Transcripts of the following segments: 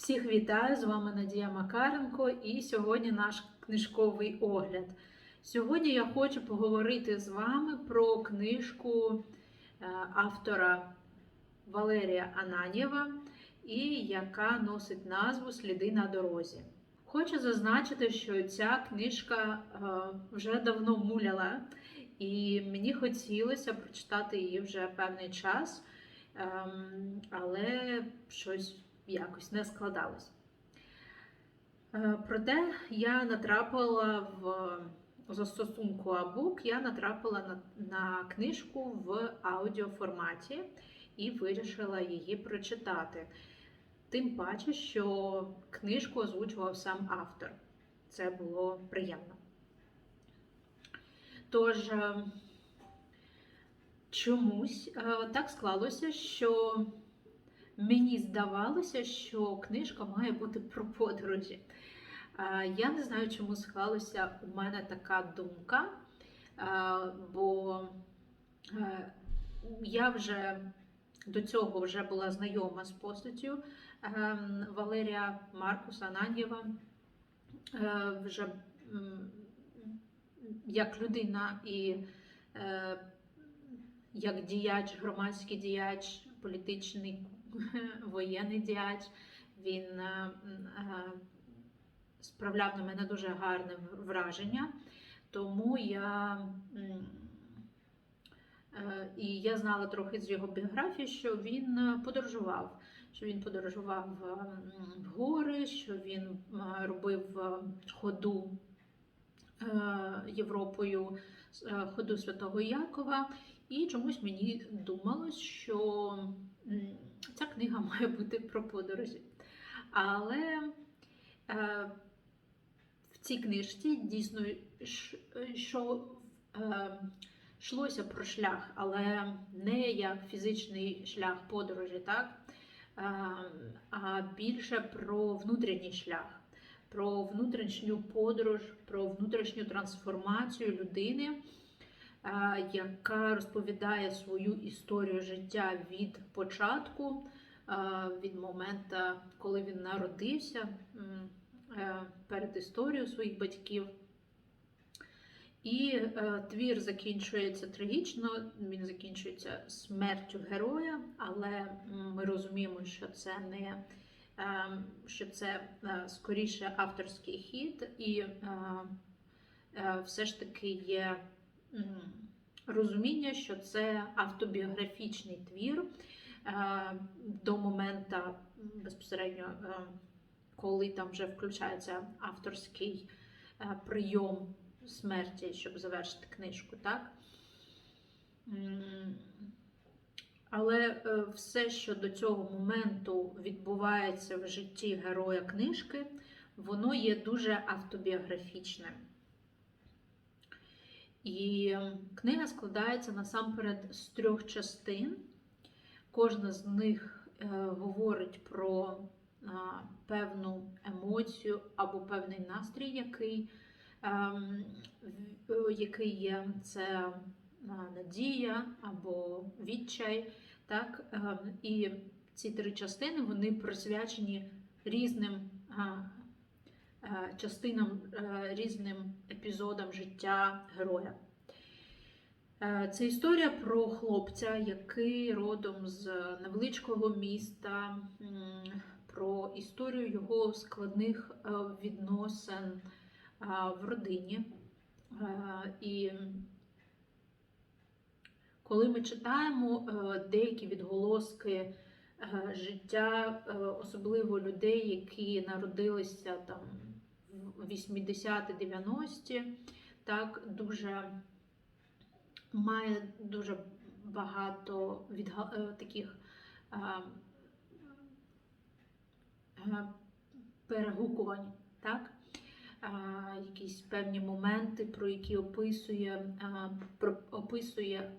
Всіх вітаю! З вами Надія Макаренко і сьогодні наш книжковий огляд. Сьогодні я хочу поговорити з вами про книжку е, автора Валерія Ананєва, і яка носить назву Сліди на дорозі. Хочу зазначити, що ця книжка е, вже давно муляла, і мені хотілося прочитати її вже певний час, ем, але щось якось не складалось. Е, Проте я натрапила в застосунку Абук, я натрапила на, на книжку в аудіоформаті і вирішила її прочитати. Тим паче, що книжку озвучував сам автор. Це було приємно. Тож, е, чомусь е, так склалося, що мені здавалося, що книжка має бути про подорожі. Я не знаю, чому склалася у мене така думка, бо е, я вже до цього вже була знайома з постаттю ем, Валерія Маркуса Ананєва. Е, Вже як людина і е, як діяч, громадський діяч, політичний воєнний діяч. Він е, е, справляв на мене дуже гарне враження, тому я е, і я знала трохи з його біографії, що він подорожував. Що він подорожував в гори, що він робив ходу Європою, ходу Святого Якова, і чомусь мені думалось, що ця книга має бути про подорожі. Але е, в цій книжці дійсно що е, йшлося про шлях, але не як фізичний шлях подорожі, так? Е, а більше про внутрішній шлях, про внутрішню подорож, про внутрішню трансформацію людини, яка розповідає свою історію життя від початку, е, від моменту, коли він народився, е, перед історією своїх батьків. І е, твір закінчується трагічно, він закінчується смертю героя, але ми розуміємо, що це не е, що це е, скоріше авторський хід, і е, е, все ж таки є розуміння, що це автобіографічний твір е, до моменту безпосередньо, е, коли там вже включається авторський е, прийом смерті, щоб завершити книжку, так? Але все, що до цього моменту відбувається в житті героя книжки, воно є дуже автобіографічним. І книга складається насамперед з трьох частин. Кожна з них е, говорить про а, певну емоцію або певний настрій, який ем, е, який є це надія або відчай. Так? Ем, І ці три частини вони присвячені різним е, частинам, е, різним епізодам життя героя. Е, Це історія про хлопця, який родом з невеличкого міста, про історію його складних е, відносин в родині. Е, І коли ми читаємо е, деякі відголоски е, життя, е, особливо людей, які народилися там в 80-90-ті, так дуже має дуже багато відга- е, таких е, е, перегукувань, так? якісь певні моменти, про які описує, описує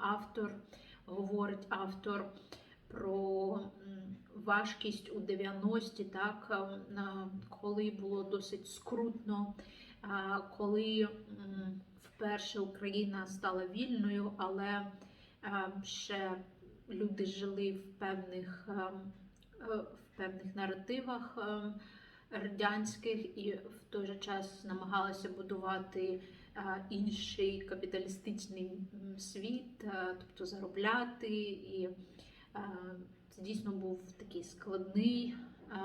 автор, говорить автор про важкість у 90-ті, так, а, коли було досить скрутно, коли вперше Україна стала вільною, але ще люди жили в певних, е, в певних наративах е, радянських і в той же час намагалася будувати е, інший капіталістичний світ, е, тобто заробляти. І е, це дійсно був такий складний, е,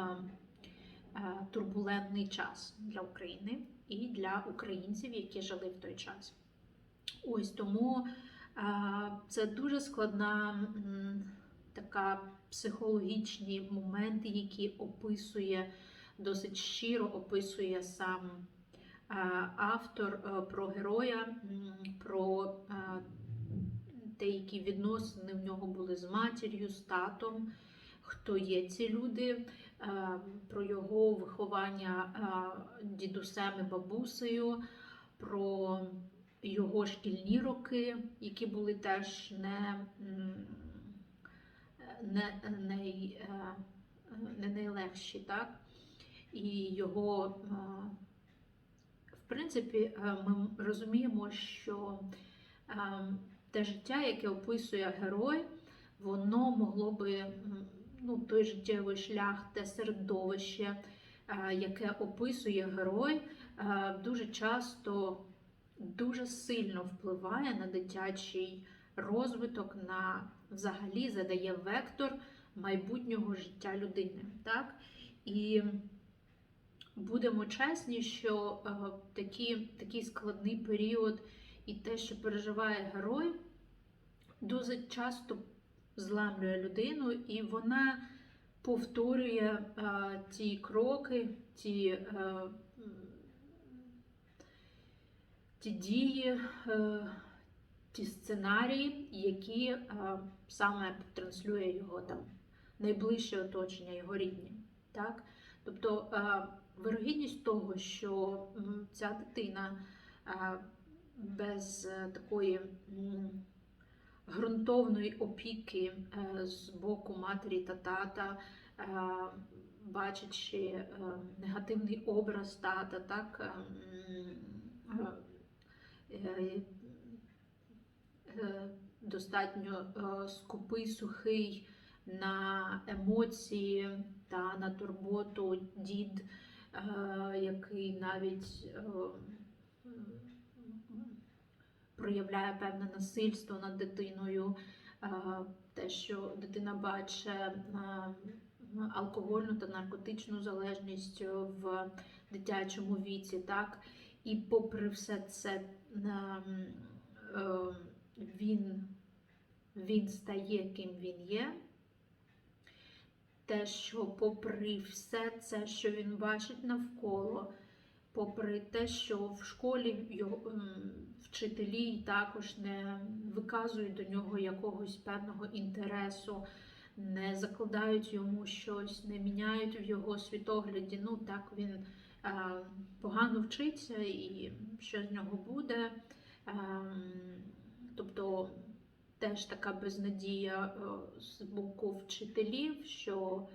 е, турбулентний час для України і для українців, які жили в той час. Ось тому е, це дуже складна така психологічні моменти, які описує досить щиро описує сам автор про героя, про те, які відносини в нього були з матір'ю, з татом, хто є ці люди, е, про його виховання е, дідусем і бабусею, про його шкільні роки, які були теж не, м, не, е, не найлегші, так? І його, в принципі, ми розуміємо, що е, те життя, яке описує герой, воно могло би ну, той життєвий шлях, те середовище, е, яке описує герой, е, дуже часто дуже сильно впливає на дитячий розвиток, на взагалі задає вектор майбутнього життя людини. Так? І будемо чесні, що е, такі, такий складний період і те, що переживає герой, дуже часто зламлює людину, і вона повторює е, ті кроки, ті, е, ті дії, е, ті сценарії, які е, саме транслює його там найближче оточення, його рідні. Так? Тобто е, вирогідність того, що ця дитина без е, такої ґрунтовної опіки е, з боку матері та тата, е, бачачи негативний образ тата, так, достатньо скупий, сухий на емоції та на турботу дід, який навіть проявляє певне насильство над дитиною, е, те, що дитина бачить е, алкогольну та наркотичну залежність в дитячому віці, так? І попри все це е, він, він стає ким він є. Те, що попри все це, що він бачить навколо, попри те, що в школі його вчителі також не виказують до нього якогось певного інтересу, не закладають йому щось, не міняють в його світогляді. Ну так він е, погано вчиться і що з нього буде. Е, тобто теж така безнадія е, з боку вчителів, що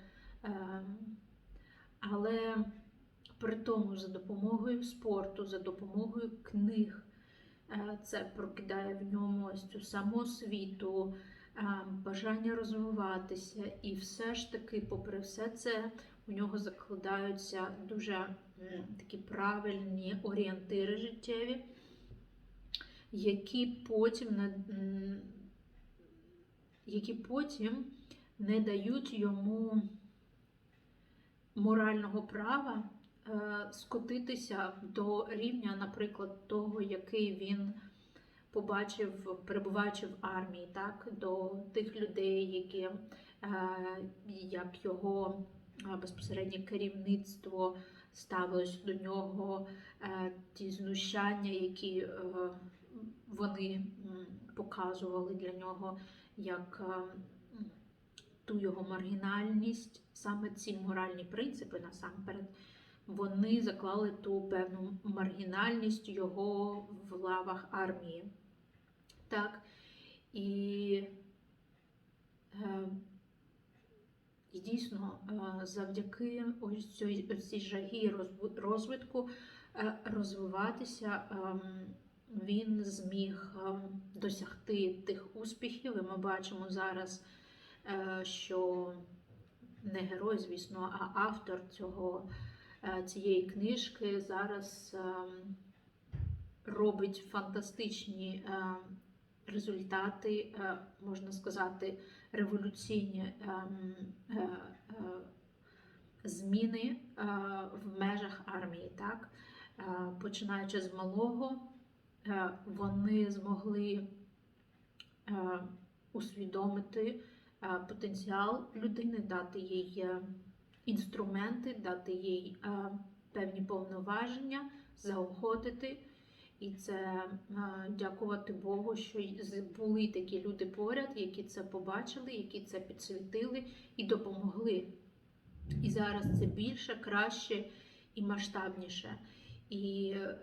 при тому за допомогою спорту, за допомогою книг, е, це прокидає в ньому ось цю самоосвіту, е, бажання розвиватися, і все ж таки, попри все це, у нього закладаються дуже такі правильні орієнтири життєві, які потім які потім не дають йому морального права скотитися до рівня, наприклад, того, який він побачив, перебуваючи в армії, так, до тих людей, які, е, як його е, безпосереднє керівництво ставилось до нього, е, ті знущання, які е, вони показували для нього як е, ту його маргінальність, саме ці моральні принципи насамперед, вони заклали ту певну маргінальність його в лавах армії. Так, і, е, і дійсно, е, завдяки ось цій, ось цій жагі розвитку е, розвиватися. ем, він зміг ем, досягти тих успіхів, і ми бачимо зараз, е, що не герой, звісно, а автор цього, цієї книжки зараз ем, робить фантастичні е, результати, е, можна сказати, революційні ем, е, е, зміни е, в межах армії. Так? Е, Починаючи з малого, е, вони змогли е, усвідомити е, потенціал людини, дати їй е, інструменти, дати їй е, певні повноваження, заохотити. І це е, дякувати Богу, що були такі люди поряд, які це побачили, які це підсвітили і допомогли. І зараз це більше, краще і масштабніше. І е,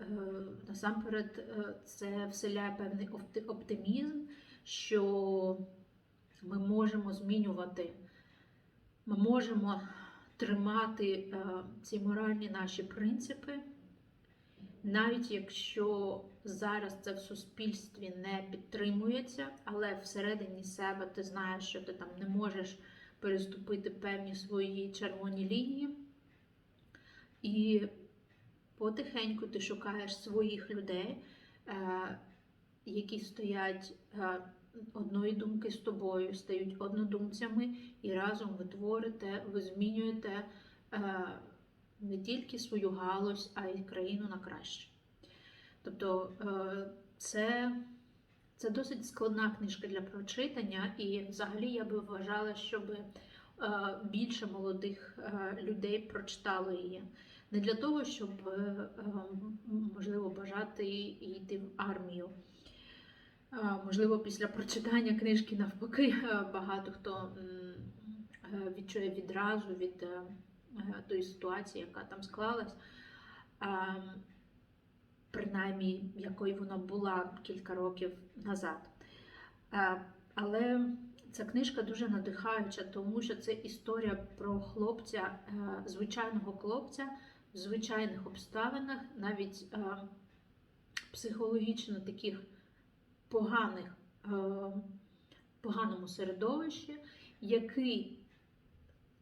насамперед це вселяє певний оптимізм, що ми можемо змінювати, ми можемо тримати е, ці моральні наші принципи, навіть якщо зараз це в суспільстві не підтримується, але всередині себе ти знаєш, що ти там не можеш переступити певні свої червоні лінії. І потихеньку ти шукаєш своїх людей, е, які стоять е, одної думки з тобою, стають однодумцями, і разом ви творите, ви змінюєте е, не тільки свою галузь, а й країну на краще. Тобто е, це, це досить складна книжка для прочитання, і взагалі я би вважала, щоб е, більше молодих людей прочитало її. Не для того, щоб е, е, можливо бажати йти в армію. Можливо, після прочитання книжки навпаки е, багато хто е, відчує відразу від е, тої ситуації, яка там склалась, принаймні якою вона була кілька років назад. Але ця книжка дуже надихаюча, тому що це історія про хлопця, звичайного хлопця в звичайних обставинах, навіть психологічно таких поганих, е, поганому середовищі, який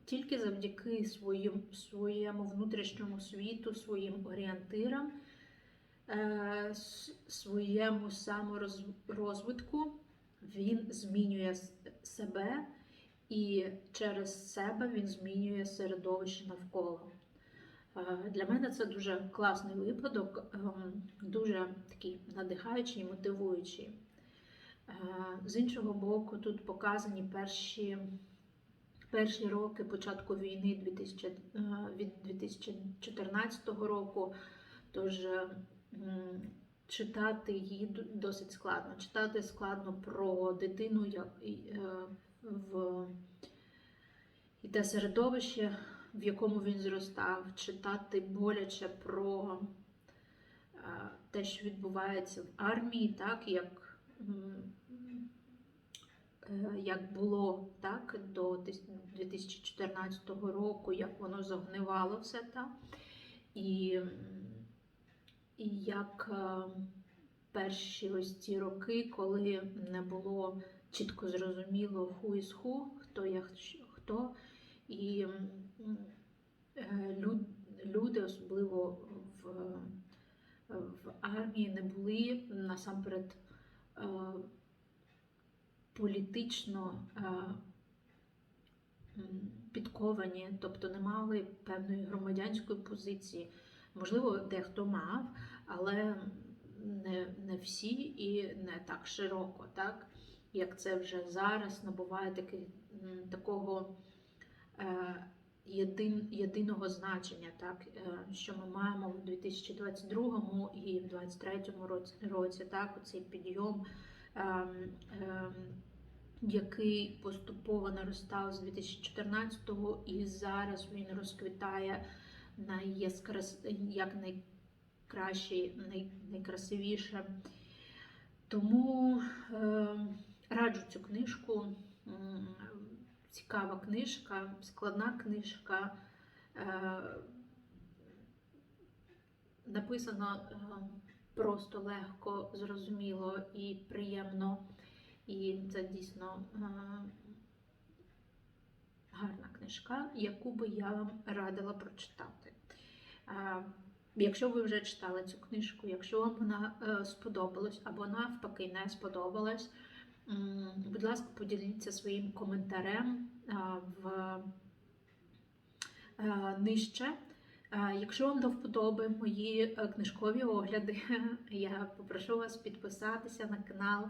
тільки завдяки своїм, своєму внутрішньому світу, своїм орієнтирам, е, своєму саморозвитку він змінює себе і через себе він змінює середовище навколо. Е, Для мене це дуже класний випадок, ем, дуже такий надихаючий і мотивуючий. Е, З іншого боку, тут показані перші, перші роки початку війни 2000, е, від 2014 року. Тож е, читати її досить складно. Читати складно про дитину як, е, в і те середовище, в якому він зростав, читати боляче про е, те, що відбувається в армії, так як, е, як було так, до 2014 року, як воно загнивало все там. І, і як е, перші ось ці роки, коли не було чітко зрозуміло who is who, хто є хто, і люди, особливо в, в армії, не були насамперед е, політично е, підковані, тобто не мали певної громадянської позиції. Можливо, дехто мав, але не, не всі і не так широко, так? як це вже зараз набуває такий, такого е, єдин, єдиного значення, так? е, що ми маємо в 2022 і в 2023 році, так? оцей підйом. ем, ем, який поступово наростав з 2014-го, і зараз він розквітає найяскрас... як найкраще, най... найкрасивіше. Тому е, раджу цю книжку. Цікава книжка, складна книжка. Е, написано е, просто легко, зрозуміло і приємно. І це дійсно е, гарна книжка, яку би я вам радила прочитати. Якщо ви вже читали цю книжку, якщо вам вона сподобалась або навпаки не сподобалась, будь ласка, поділіться своїм коментарем в е, нижче. Якщо вам до вподоби мої е, книжкові огляди, я попрошу вас підписатися на канал,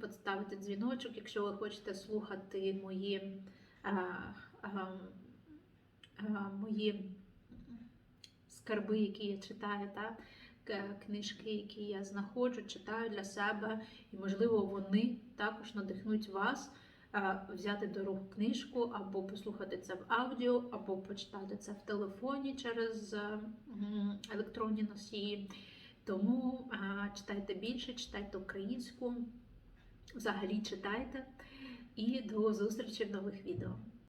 поставити дзвіночок, якщо ви хочете слухати мої, мої скарби, які я читаю, та, к- книжки, які я знаходжу, читаю для себе, і, можливо, вони також надихнуть вас е, взяти до рук книжку, або послухати це в аудіо, або почитати це в телефоні через е, електронні носії. Тому е, читайте більше, читайте українську, взагалі читайте. І до зустрічі в нових відео.